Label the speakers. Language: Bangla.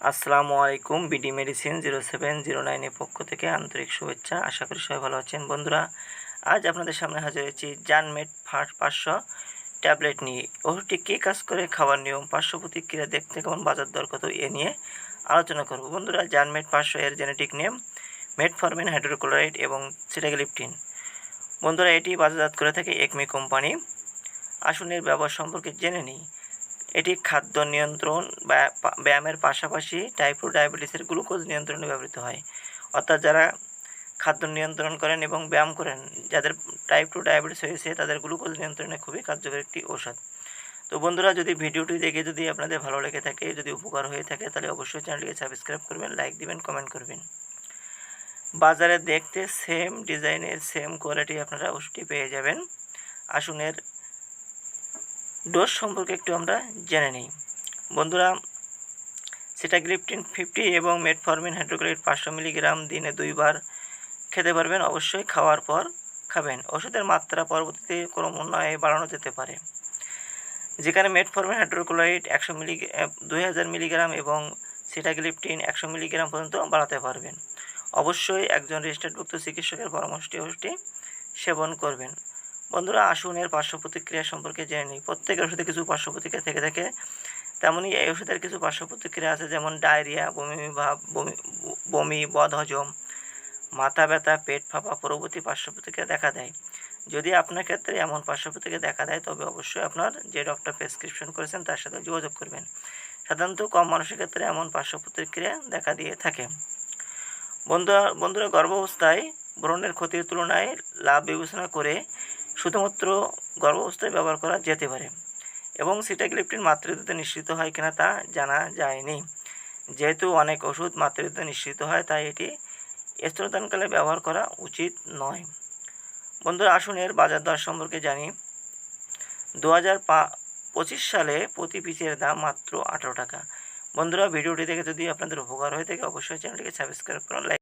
Speaker 1: আসসালামু আলাইকুম, BD medicine zero seven zero নাইনের পক্ষ থেকে আন্তরিক শুভেচ্ছা। আশা করি সবাই ভালো আছেন। বন্ধুরা, আজ আপনাদের সামনে হাজির হয়েছি জানমেট পাঁচশো ট্যাবলেট নিয়ে। ওষুধটি কী কাজ করে খাওয়ার নিয়ম, পার্শ্ব প্রতিক্রিয়া, দেখতে কেমন, বাজার দর কত, এ নিয়ে আলোচনা করব। বন্ধুরা জানমেট পাঁচশো এর জেনেটিক নেম মেটফরমিন, হাইড্রোক্লোরাইড এবং সিটাগলিপটিন বন্ধুরা, এটি বাজারজাত করে থাকে একমি কোম্পানি। আসুন এর ব্যবহার সম্পর্কে জেনে নিই। এটি খাদ্য নিয়ন্ত্রণ ব্যায়ামের পাশাপাশি টাইপ টু ডায়াবেটিসের গ্লুকোজ নিয়ন্ত্রণে ব্যবহৃত হয়। অর্থাৎ যারা খাদ্য নিয়ন্ত্রণ করেন এবং ব্যায়াম করেন, যাদের টাইপ টু ডায়াবেটিস হয়েছে, তাদের গ্লুকোজ নিয়ন্ত্রণে খুবই কার্যকর একটি ঔষধ। তো বন্ধুরা, যদি ভিডিওটি দেখে যদি আপনাদের ভালো লেগে থাকে, যদি উপকার হয়ে থাকে, তাহলে অবশ্যই চ্যানেলটিকে সাবস্ক্রাইব করবেন লাইক দিবেন কমেন্ট করবেন। বাজারে দেখতে সেম ডিজাইনের সেম কোয়ালিটি আপনারা ওষুধটি পেয়ে যাবেন। আসুন এর ডোজ সম্পর্কে একটু আমরা জেনে নিই। বন্ধুরা সিটাগ্লিপটিন ফিফটি এবং মেটফরমিন হাইড্রোক্লোরাইড পাঁচশো মিলিগ্রাম দিনে দুইবার খেতে পারবেন, অবশ্যই খাওয়ার পর খাবেন। ওষুধের মাত্রা পরবর্তীতে ক্রমান্বয়ে বাড়ানো যেতে পারে। যেখানে মেটফরমিন হাইড্রোক্লোরাইড একশো মিলি দুই হাজার মিলিগ্রাম এবং সিটাগ্লিপটিন একশো মিলিগ্রাম পর্যন্ত বাড়াতে পারবেন। অবশ্যই একজন রেজিস্টার্ডভুক্ত চিকিৎসকের পরামর্শটি ওষুধটি সেবন করবেন। বন্ধুরা আসুন, এর পার্শ্ব প্রতিক্রিয়া সম্পর্কে জেনে নিই। প্রত্যেকের ওষুধে কিছু পার্শ্ব প্রতিক্রিয়া থেকে থাকে। তেমনই এই ওষুধের কিছু পার্শ্ব প্রতিক্রিয়া আছে, যেমন ডায়রিয়া, বমি ভাব, বমি বমি, বদহজম, মাথা ব্যথা, পেট ফাঁপা, পরবর্তী পার্শ্ব প্রতিক্রিয়া দেখা দেয়। যদি আপনার ক্ষেত্রে এমন পার্শ্ব প্রতিক্রিয়া দেখা দেয়, তবে অবশ্যই আপনার যে ডক্টর প্রেসক্রিপশন করেছেন, তার সাথে যোগাযোগ করবেন। সাধারণত কম মানুষের ক্ষেত্রে এমন পার্শ্ব প্রতিক্রিয়া দেখা দিয়ে থাকে। বন্ধুরা বন্ধুরা, গর্ভাবস্থায় ব্রণের ক্ষতির তুলনায় লাভ বিবেচনা করে শুধুমাত্র গর্ভাবস্থায় ব্যবহার করা যেতে পারে এবং সিটাগ্লিপটিন মাতৃদুধে নিঃসৃত হয় কিনা তা জানা যায়নি। যেহেতু অনেক ওষুধ মাতৃদুধে নিঃসৃত হয়, তাই এটি স্তনদানকালে ব্যবহার করা উচিত নয়। বন্ধুরা, আসুন এর বাজার দর সম্পর্কে জানি। দু পঁচিশ সালে প্রতি পিসের দাম মাত্র আঠারো টাকা। বন্ধুরা, ভিডিওটি দেখে যদি আপনাদের উপকার হয়ে থাকে, অবশ্যই চ্যানেলটিকে সাবস্ক্রাইব করুন, লাইক